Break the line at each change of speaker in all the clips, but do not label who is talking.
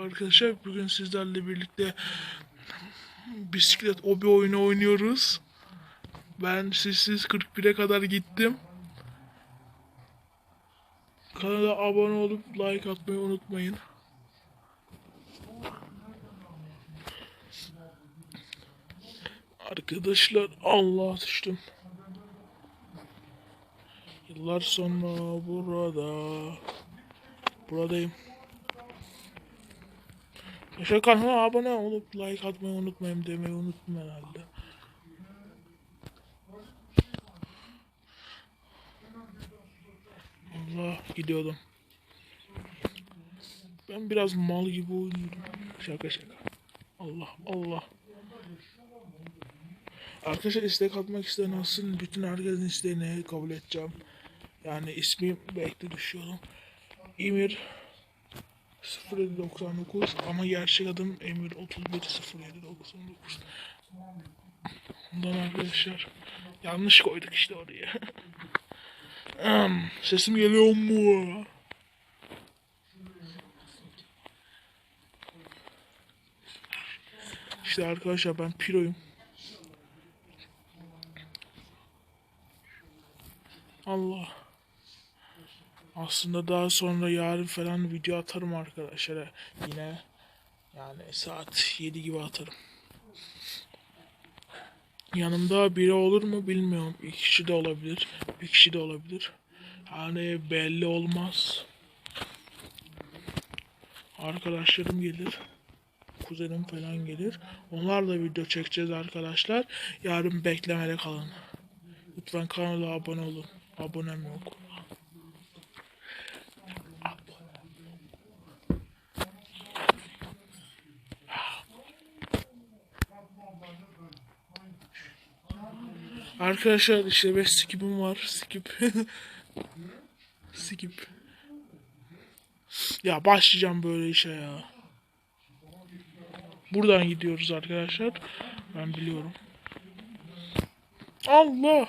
Arkadaşlar bugün sizlerle birlikte bisiklet obi oyunu oynuyoruz. Ben sizsiz 41'e kadar gittim. Kanala abone olup like atmayı unutmayın. Arkadaşlar Allah düştüm. Yıllar sonra burada. Buradayım. Yaşar kanala abone olup like atmayı unutmayın demeyi unuttum herhalde. Allah gidiyordum. Ben biraz mal gibi oynuyorum. Şaka şaka. Allah Allah. Arkadaşlar istek atmak isteyen alsın. Bütün herkesin isteğini kabul edeceğim. Yani ismim bekle düşüyorum. İmir 0799 ama gerçek adım Emir 310799. Ondan arkadaşlar yanlış koyduk işte oraya. Sesim geliyor mu? İşte arkadaşlar ben piroyum. Allah. Aslında daha sonra yarın falan video atarım arkadaşlar. Yine yani saat 7 gibi atarım. Yanımda biri olur mu bilmiyorum. Bir kişi de olabilir. Bir kişi de olabilir. Yani belli olmaz. Arkadaşlarım gelir. Kuzenim falan gelir. Onlarla video çekeceğiz arkadaşlar. Yarın beklemede kalın. Lütfen kanala abone olun. Abonem yok. Arkadaşlar işte 5 skipim var. Skip. Skip. Ya başlayacağım böyle işe ya. Buradan gidiyoruz arkadaşlar. Ben biliyorum. Allah.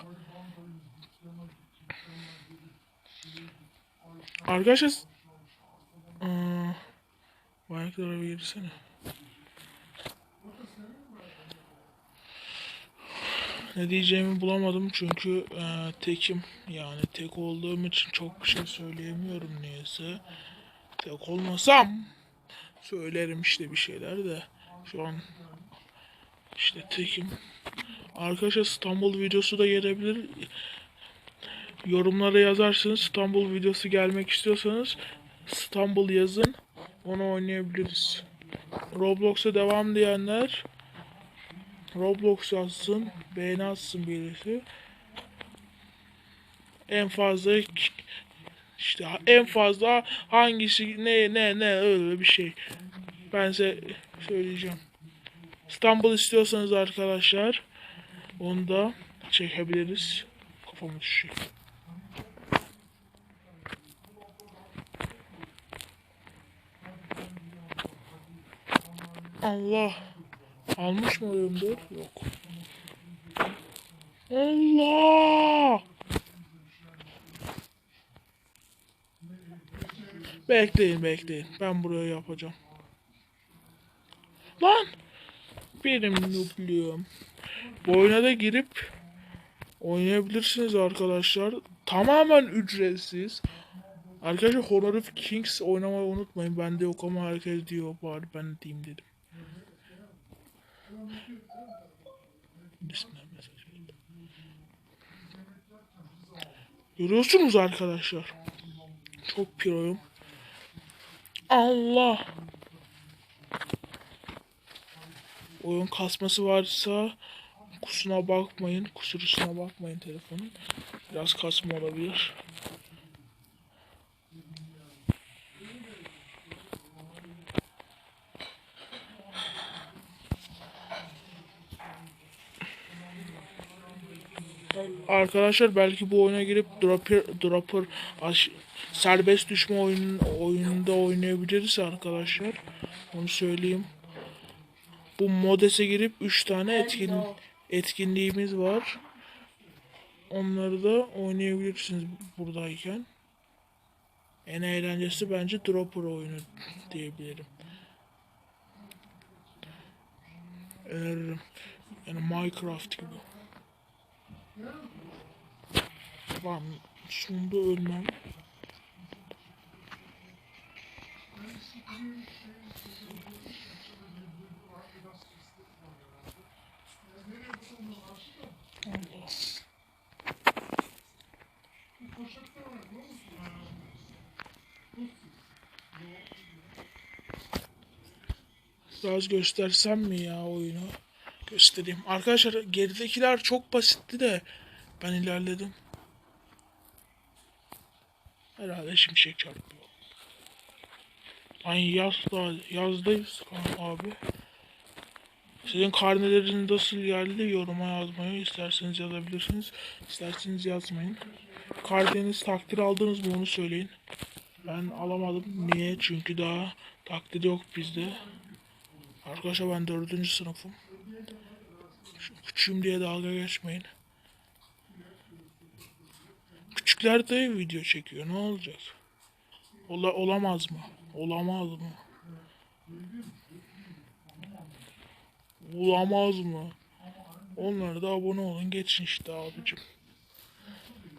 Arkadaşlar. Aa, Bayraklara bir girsene. Ne diyeceğimi bulamadım çünkü e, tekim yani tek olduğum için çok bir şey söyleyemiyorum niyeyse. Tek olmasam söylerim işte bir şeyler de şu an işte tekim. Arkadaşlar İstanbul videosu da gelebilir. Yorumlara yazarsınız İstanbul videosu gelmek istiyorsanız İstanbul yazın onu oynayabiliriz. Roblox'a devam diyenler Roblox yazsın, beğeni atsın birisi. En fazla işte en fazla hangisi ne ne ne öyle bir şey. Ben size söyleyeceğim. İstanbul istiyorsanız arkadaşlar onu da çekebiliriz. Kafamı düşüyor. Allah. Almış mı oyundur? Yok. Allah! Bekleyin bekleyin. Ben buraya yapacağım. Lan! Benim nubluğum. Bu oyuna da girip oynayabilirsiniz arkadaşlar. Tamamen ücretsiz. Arkadaşlar Honor of Kings oynamayı unutmayın. Bende yok ama herkes diyor. Bari ben diyeyim dedim. Görüyorsunuz arkadaşlar. Çok piroyum. Allah. Oyun kasması varsa kusuna bakmayın. Kusurusuna bakmayın telefonun. Biraz kasma olabilir. Arkadaşlar belki bu oyuna girip dropper, dropper aş- serbest düşme oyun, oyununda oynayabiliriz arkadaşlar. Onu söyleyeyim. Bu modese girip 3 tane etkin etkinliğimiz var. Onları da oynayabilirsiniz buradayken. En eğlencesi bence dropper oyunu diyebilirim. öneririm. Yani Minecraft gibi. Ben sonunda ölmem. Biraz göstersem mi ya oyunu? Göstereyim. Arkadaşlar geridekiler çok basitti de ben ilerledim. Herhalde şimşek çarpıyor. Ay yazda, yazdayız abi. Sizin karneleriniz nasıl geldi yoruma yazmayı isterseniz yazabilirsiniz. İsterseniz yazmayın. Karneniz takdir aldınız mı onu söyleyin. Ben alamadım. Niye? Çünkü daha takdir yok bizde. Arkadaşlar ben dördüncü sınıfım. Küçüğüm diye dalga geçmeyin. Küçükler de video çekiyor. Ne olacak? Ola, olamaz mı? Olamaz mı? Olamaz mı? Onlara da abone olun. Geçin işte abicim.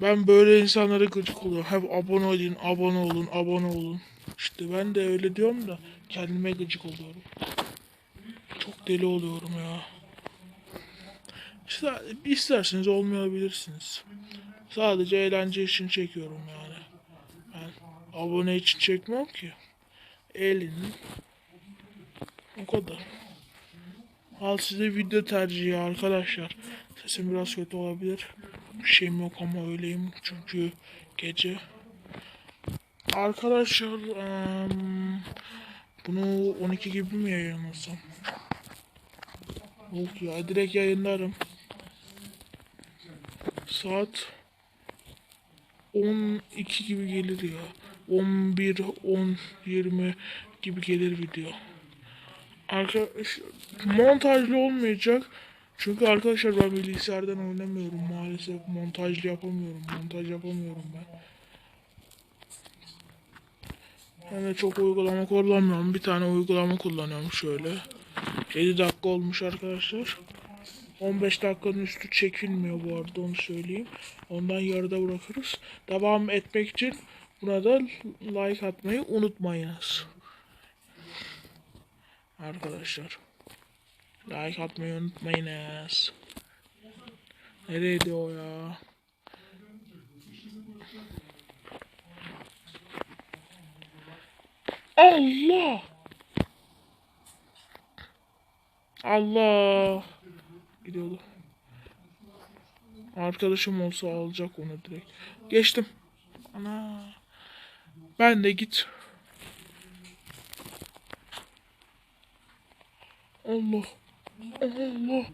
Ben böyle insanlara gıcık oluyorum. Hep abone olun, abone olun, abone olun. İşte ben de öyle diyorum da kendime gıcık oluyorum. Çok deli oluyorum ya. İsterseniz olmayabilirsiniz. Sadece eğlence için çekiyorum yani. Ben abone için çekmem ki. Eğlenin. O kadar. Al size video tercihi arkadaşlar. Sesim biraz kötü olabilir. Bir şeyim yok ama öyleyim çünkü gece. Arkadaşlar em, bunu 12 gibi mi yayınlasam? Yok ya direkt yayınlarım. Saat 12 gibi gelir ya. 11, 10, 20 gibi gelir video. Arkadaş montajlı olmayacak. Çünkü arkadaşlar ben bilgisayardan oynamıyorum maalesef. Montajlı yapamıyorum. Montaj yapamıyorum ben. De çok uygulama kullanmıyorum. Bir tane uygulama kullanıyorum şöyle. 7 dakika olmuş arkadaşlar. 15 dakikanın üstü çekilmiyor bu arada onu söyleyeyim. Ondan yarıda bırakırız. Devam etmek için buna da like atmayı unutmayınız. Arkadaşlar. Like atmayı unutmayınız. Nereydi o ya? Allah! Allah! Gidiyordu. Arkadaşım olsa alacak onu direkt. Geçtim. Ana. Ben de git. Allah. Allah.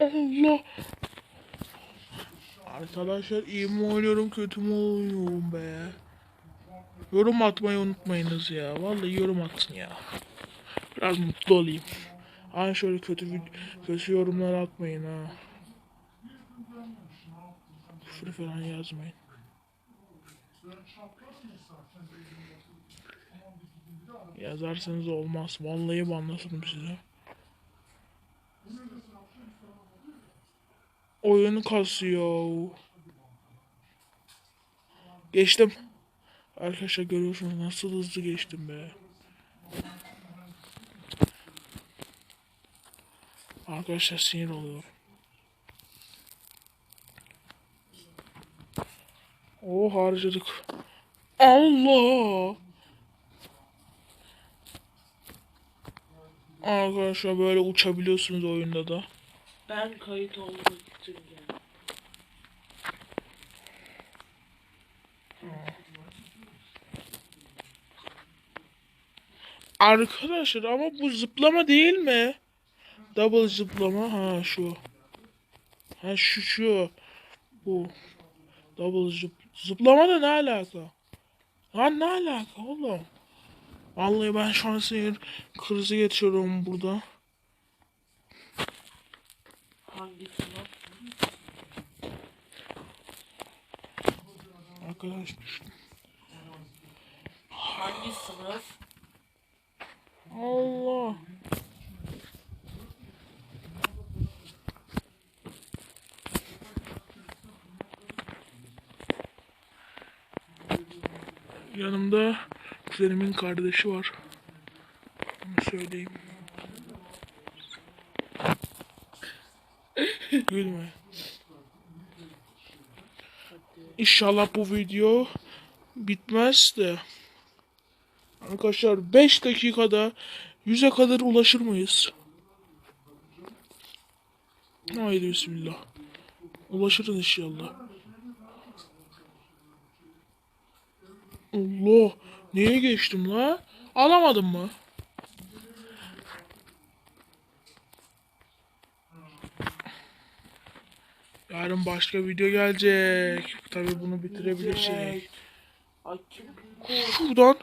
Allah. Arkadaşlar iyi mi oynuyorum kötü mü oynuyorum be. Yorum atmayı unutmayınız ya. Vallahi yorum atın ya. Biraz mutlu olayım. Ay şöyle kötü kötü yorumlar atmayın ha. Küfür falan yazmayın. Yazarsanız olmaz. Vallahi banlasın size. Oyun kasıyor. Geçtim. Arkadaşlar görüyorsunuz nasıl hızlı geçtim be. Arkadaşlar sinir oluyorum. O harcadık. Allah! Arkadaşlar böyle uçabiliyorsunuz oyunda da.
Ben kayıt olmak için.
Arkadaşlar ama bu zıplama değil mi? Double zıplama ha şu. Ha şu şu. Bu. Double zıp zıplama da ne alaka? Lan ne alaka oğlum? Vallahi ben şu an sinir krizi geçiyorum burada.
Hangisi?
Arkadaş düştüm.
Hangi sınıf?
Allah. Yanımda kuzenimin kardeşi var. Onu söyleyeyim. Gülme. İnşallah bu video bitmez de. Arkadaşlar 5 dakikada 100'e kadar ulaşır mıyız? Haydi bismillah. Ulaşırız inşallah. Allah. Neye geçtim la? Alamadım mı? Yarın başka video gelecek. Tabii bunu bitirebilirsek.
Ay kim?
Şuradan.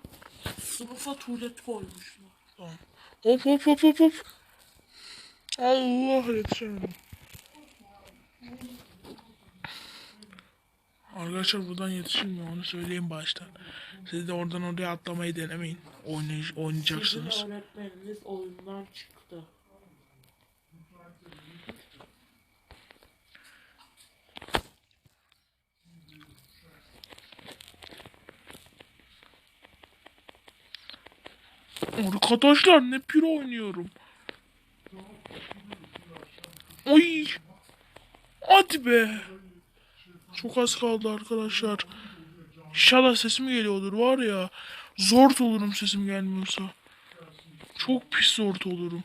Sınıfa tuvalet koymuşlar.
Hop hop hop hop hop. Allah yetişemedim. Arkadaşlar buradan yetişilmiyor onu söyleyeyim baştan. Siz de oradan oraya atlamayı denemeyin. Oynay
Sizin
oynayacaksınız.
öğretmeniniz oyundan çıktı.
Arkadaşlar ne piro oynuyorum. Oy. Hadi be. Çok az kaldı arkadaşlar. İnşallah sesim geliyordur var ya. Zor olurum sesim gelmiyorsa. Çok pis zor olurum.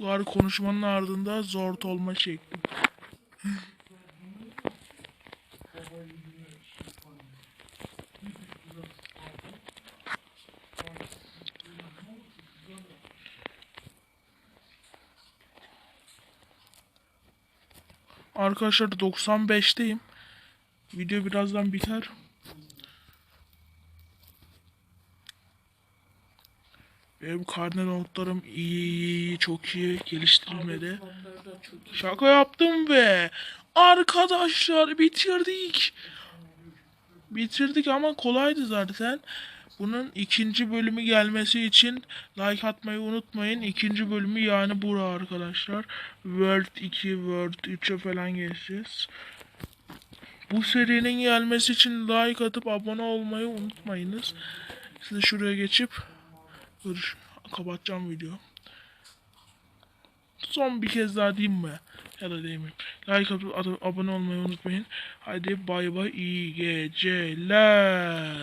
Var konuşmanın ardında zor olma şekli. Arkadaşlar 95'teyim. Video birazdan biter. Benim karne notlarım iyi, iyi, çok iyi geliştirilmedi.
Çok iyi.
Şaka yaptım be. Arkadaşlar bitirdik. Bitirdik ama kolaydı zaten. Bunun ikinci bölümü gelmesi için like atmayı unutmayın. İkinci bölümü yani bura arkadaşlar. World 2, World 3'e falan geçeceğiz. Bu serinin gelmesi için like atıp abone olmayı unutmayınız. Size şuraya geçip Dur, kapatacağım video. Son bir kez daha diyeyim mi? Ya da diyeyim. Like atıp atıp abone olmayı unutmayın. Hadi bay bay iyi geceler.